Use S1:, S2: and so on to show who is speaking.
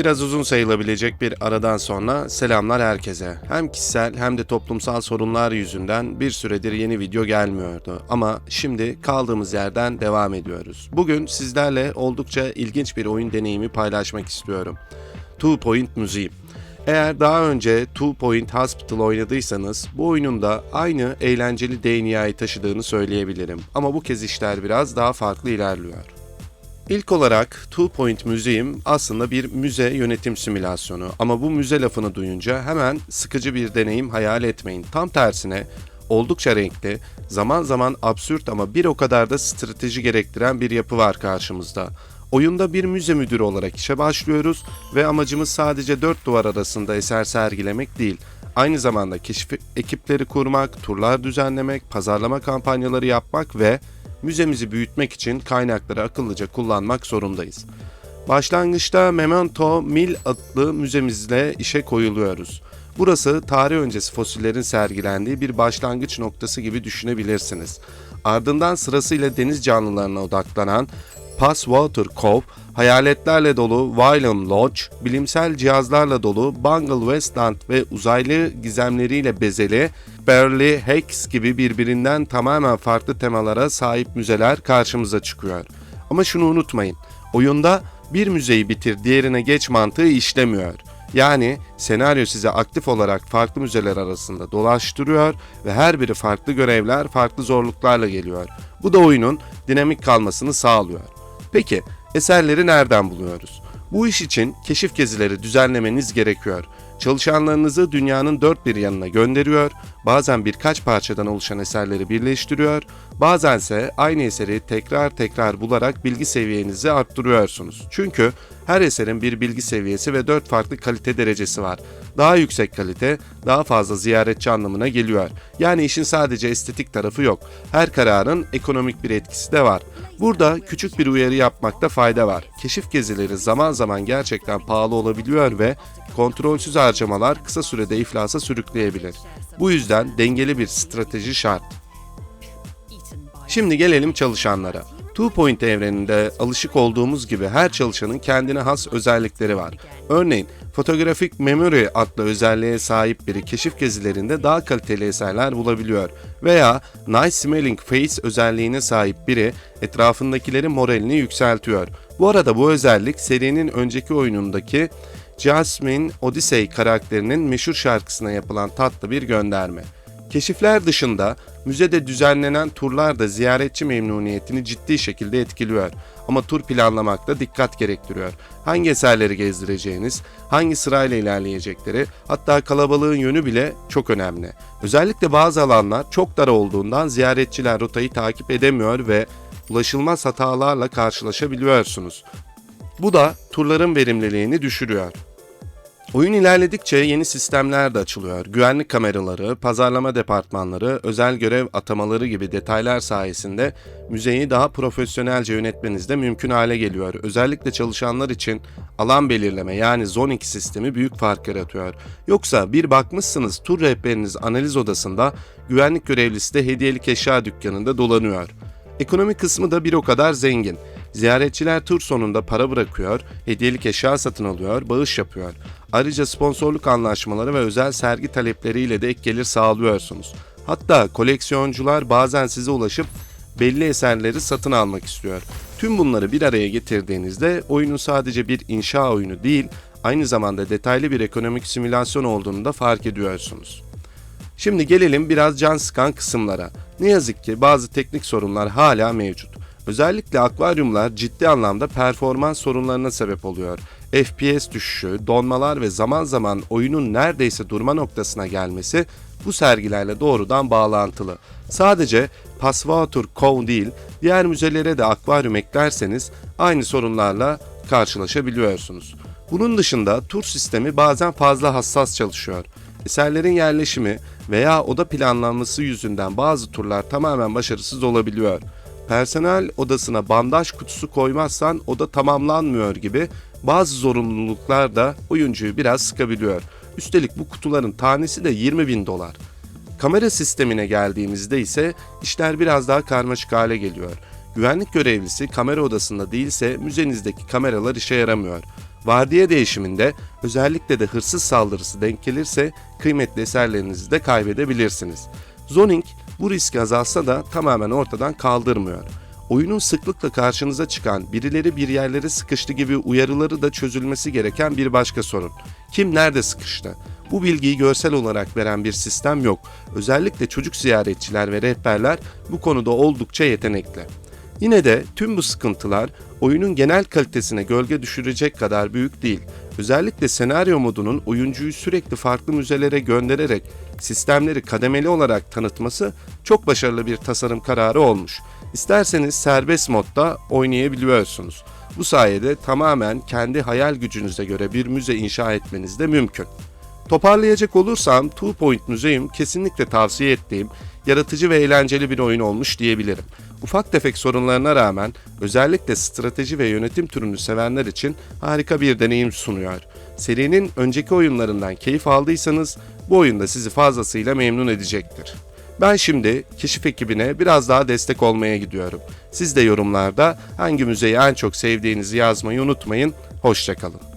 S1: Biraz uzun sayılabilecek bir aradan sonra selamlar herkese. Hem kişisel hem de toplumsal sorunlar yüzünden bir süredir yeni video gelmiyordu. Ama şimdi kaldığımız yerden devam ediyoruz. Bugün sizlerle oldukça ilginç bir oyun deneyimi paylaşmak istiyorum. Two Point Museum. Eğer daha önce Two Point Hospital oynadıysanız bu oyunun da aynı eğlenceli DNA'yı taşıdığını söyleyebilirim. Ama bu kez işler biraz daha farklı ilerliyor. İlk olarak Two Point Museum aslında bir müze yönetim simülasyonu ama bu müze lafını duyunca hemen sıkıcı bir deneyim hayal etmeyin. Tam tersine oldukça renkli, zaman zaman absürt ama bir o kadar da strateji gerektiren bir yapı var karşımızda. Oyunda bir müze müdürü olarak işe başlıyoruz ve amacımız sadece dört duvar arasında eser sergilemek değil. Aynı zamanda keşif ekipleri kurmak, turlar düzenlemek, pazarlama kampanyaları yapmak ve müzemizi büyütmek için kaynakları akıllıca kullanmak zorundayız. Başlangıçta Memento Mill adlı müzemizle işe koyuluyoruz. Burası tarih öncesi fosillerin sergilendiği bir başlangıç noktası gibi düşünebilirsiniz. Ardından sırasıyla deniz canlılarına odaklanan Passwater Cove, hayaletlerle dolu Wylam Lodge, bilimsel cihazlarla dolu Bungle Westland ve uzaylı gizemleriyle bezeli Beverly Hills gibi birbirinden tamamen farklı temalara sahip müzeler karşımıza çıkıyor. Ama şunu unutmayın, oyunda bir müzeyi bitir diğerine geç mantığı işlemiyor. Yani senaryo size aktif olarak farklı müzeler arasında dolaştırıyor ve her biri farklı görevler, farklı zorluklarla geliyor. Bu da oyunun dinamik kalmasını sağlıyor. Peki eserleri nereden buluyoruz? Bu iş için keşif gezileri düzenlemeniz gerekiyor. Çalışanlarınızı dünyanın dört bir yanına gönderiyor, bazen birkaç parçadan oluşan eserleri birleştiriyor, bazense aynı eseri tekrar tekrar bularak bilgi seviyenizi arttırıyorsunuz. Çünkü her eserin bir bilgi seviyesi ve dört farklı kalite derecesi var. Daha yüksek kalite, daha fazla ziyaretçi anlamına geliyor. Yani işin sadece estetik tarafı yok. Her kararın ekonomik bir etkisi de var. Burada küçük bir uyarı yapmakta fayda var. Keşif gezileri zaman zaman gerçekten pahalı olabiliyor ve kontrolsüz harcamalar kısa sürede iflasa sürükleyebilir. Bu yüzden dengeli bir strateji şart. Şimdi gelelim çalışanlara. Two Point evreninde alışık olduğumuz gibi her çalışanın kendine has özellikleri var. Örneğin Photographic Memory adlı özelliğe sahip biri keşif gezilerinde daha kaliteli eserler bulabiliyor. Veya Nice Smelling Face özelliğine sahip biri etrafındakilerin moralini yükseltiyor. Bu arada bu özellik serinin önceki oyunundaki Jasmine Odyssey karakterinin meşhur şarkısına yapılan tatlı bir gönderme. Keşifler dışında müzede düzenlenen turlar da ziyaretçi memnuniyetini ciddi şekilde etkiliyor. Ama tur planlamakta dikkat gerektiriyor. Hangi eserleri gezdireceğiniz, hangi sırayla ilerleyecekleri, hatta kalabalığın yönü bile çok önemli. Özellikle bazı alanlar çok dar olduğundan ziyaretçiler rotayı takip edemiyor ve ulaşılmaz hatalarla karşılaşabiliyorsunuz. Bu da turların verimliliğini düşürüyor. Oyun ilerledikçe yeni sistemler de açılıyor. Güvenlik kameraları, pazarlama departmanları, özel görev atamaları gibi detaylar sayesinde müzeyi daha profesyonelce yönetmeniz de mümkün hale geliyor. Özellikle çalışanlar için alan belirleme yani zoning sistemi büyük fark yaratıyor. Yoksa bir bakmışsınız tur rehberiniz analiz odasında, güvenlik görevlisi de hediyelik eşya dükkanında dolanıyor. Ekonomi kısmı da bir o kadar zengin. Ziyaretçiler tur sonunda para bırakıyor, hediyelik eşya satın alıyor, bağış yapıyor. Ayrıca sponsorluk anlaşmaları ve özel sergi talepleriyle de ek gelir sağlıyorsunuz. Hatta koleksiyoncular bazen size ulaşıp belli eserleri satın almak istiyor. Tüm bunları bir araya getirdiğinizde oyunun sadece bir inşa oyunu değil, aynı zamanda detaylı bir ekonomik simülasyon olduğunu da fark ediyorsunuz. Şimdi gelelim biraz can sıkan kısımlara. Ne yazık ki bazı teknik sorunlar hala mevcut. Özellikle akvaryumlar ciddi anlamda performans sorunlarına sebep oluyor. FPS düşüşü, donmalar ve zaman zaman oyunun neredeyse durma noktasına gelmesi bu sergilerle doğrudan bağlantılı. Sadece Passwater Cove değil, diğer müzelere de akvaryum eklerseniz aynı sorunlarla karşılaşabiliyorsunuz. Bunun dışında tur sistemi bazen fazla hassas çalışıyor. Eserlerin yerleşimi veya oda planlanması yüzünden bazı turlar tamamen başarısız olabiliyor. Personel odasına bandaj kutusu koymazsan oda tamamlanmıyor gibi bazı zorunluluklar da oyuncuyu biraz sıkabiliyor. Üstelik bu kutuların tanesi de 20 bin dolar. Kamera sistemine geldiğimizde ise işler biraz daha karmaşık hale geliyor. Güvenlik görevlisi kamera odasında değilse müzenizdeki kameralar işe yaramıyor. Vardiya değişiminde özellikle de hırsız saldırısı denk gelirse kıymetli eserlerinizi de kaybedebilirsiniz. Zoning bu riski azalsa da tamamen ortadan kaldırmıyor. Oyunun sıklıkla karşınıza çıkan birileri bir yerlere sıkıştı gibi uyarıları da çözülmesi gereken bir başka sorun. Kim nerede sıkıştı? Bu bilgiyi görsel olarak veren bir sistem yok. Özellikle çocuk ziyaretçiler ve rehberler bu konuda oldukça yetenekli. Yine de tüm bu sıkıntılar oyunun genel kalitesine gölge düşürecek kadar büyük değil. Özellikle senaryo modunun oyuncuyu sürekli farklı müzelere göndererek sistemleri kademeli olarak tanıtması çok başarılı bir tasarım kararı olmuş. İsterseniz serbest modda oynayabiliyorsunuz. Bu sayede tamamen kendi hayal gücünüze göre bir müze inşa etmeniz de mümkün. Toparlayacak olursam Two Point Museum kesinlikle tavsiye ettiğim yaratıcı ve eğlenceli bir oyun olmuş diyebilirim. Ufak tefek sorunlarına rağmen özellikle strateji ve yönetim türünü sevenler için harika bir deneyim sunuyor. Serinin önceki oyunlarından keyif aldıysanız bu oyunda sizi fazlasıyla memnun edecektir. Ben şimdi keşif ekibine biraz daha destek olmaya gidiyorum. Siz de yorumlarda hangi müzeyi en çok sevdiğinizi yazmayı unutmayın. Hoşçakalın.